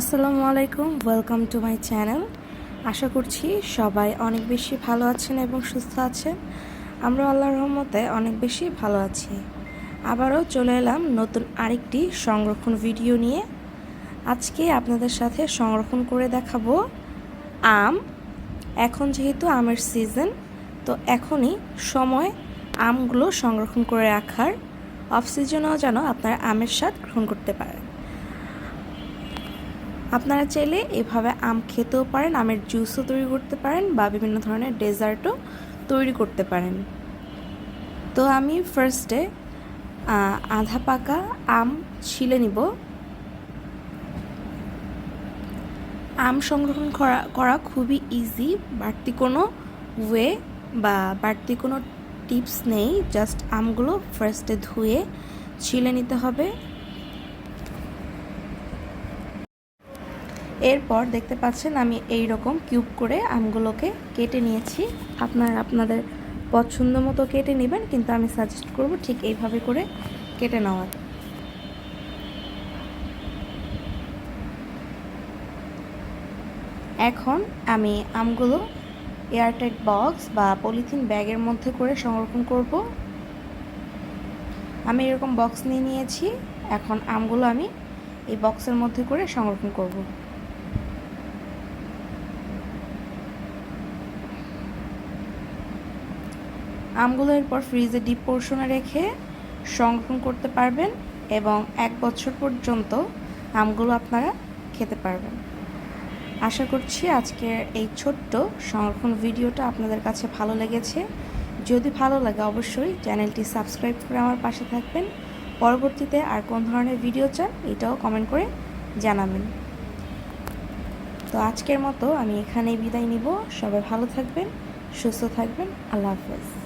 আসসালামু আলাইকুম welcome to my channel আশা করছি সবাই অনেক বেশি ভালো আছেন এবং সুস্থ আছেন। আমরা আল্লাহর রহমতে অনেক বেশি ভালো আছি। আবারও চলে এলাম নতুন আরেকটি সংরক্ষণ ভিডিও নিয়ে। আজকে আপনাদের সাথে সংরক্ষণ করে দেখাবো আম। এখন যেহেতু আমের সিজন তো এখনই সময় আমগুলো সংরক্ষণ করে রাখার। অফ সিজনেও যেন আপনারা আমের স্বাদ গ্রহণ করতে পারেন আপনারা চাইলে এভাবে আম খেতেও পারেন, আমের জুসও তৈরি করতে পারেন বা বিভিন্ন ধরনের ডেজার্টও তৈরি করতে পারেন। তো আমি ফার্স্টে আধা পাকা আম ছিলে নিব। আম সংরক্ষণ করা করা খুবই ইজি বাড়তি কোনো ওয়ে বা বাড়তি কোনো টিপস নেই জাস্ট আমগুলো ফার্স্টে ধুয়ে ছিলে নিতে হবে। এরপর দেখতে পাচ্ছেন আমি এই রকম কিউব করে আমগুলোকে কেটে নিয়েছি। আপনার আপনাদের পছন্দ মতো কেটে নেবেন, কিন্তু আমি সাজেস্ট করব ঠিক এইভাবে করে কেটে নেওয়ার। এখন আমি আমগুলো এয়ারটাইট বক্স বা পলিথিন ব্যাগের মধ্যে করে সংরক্ষণ করব। আমি এরকম বক্স নিয়ে নিয়েছি, এখন আমগুলো আমি এই বক্সের মধ্যে করে সংরক্ষণ করব। আমগুলো এরপর ফ্রিজে ডিপ পোর্শনে রেখে সংরক্ষণ করতে পারবেন এবং এক বছর পর্যন্ত আমগুলো আপনারা খেতে পারবেন। আশা করছি আজকের এই ছোট্ট সংরক্ষণ ভিডিওটা আপনাদের কাছে ভালো লেগেছে। যদি ভালো লাগে অবশ্যই চ্যানেলটি সাবস্ক্রাইব করে আমার পাশে থাকবেন। পরবর্তীতে আর কোন ধরনের ভিডিও চান এটাও কমেন্ট করে জানাবেন। তো আজকের মতো আমি এখানেই বিদায় নিব। সবাই ভালো থাকবেন, সুস্থ থাকবেন। আল্লাহ হাফেজ।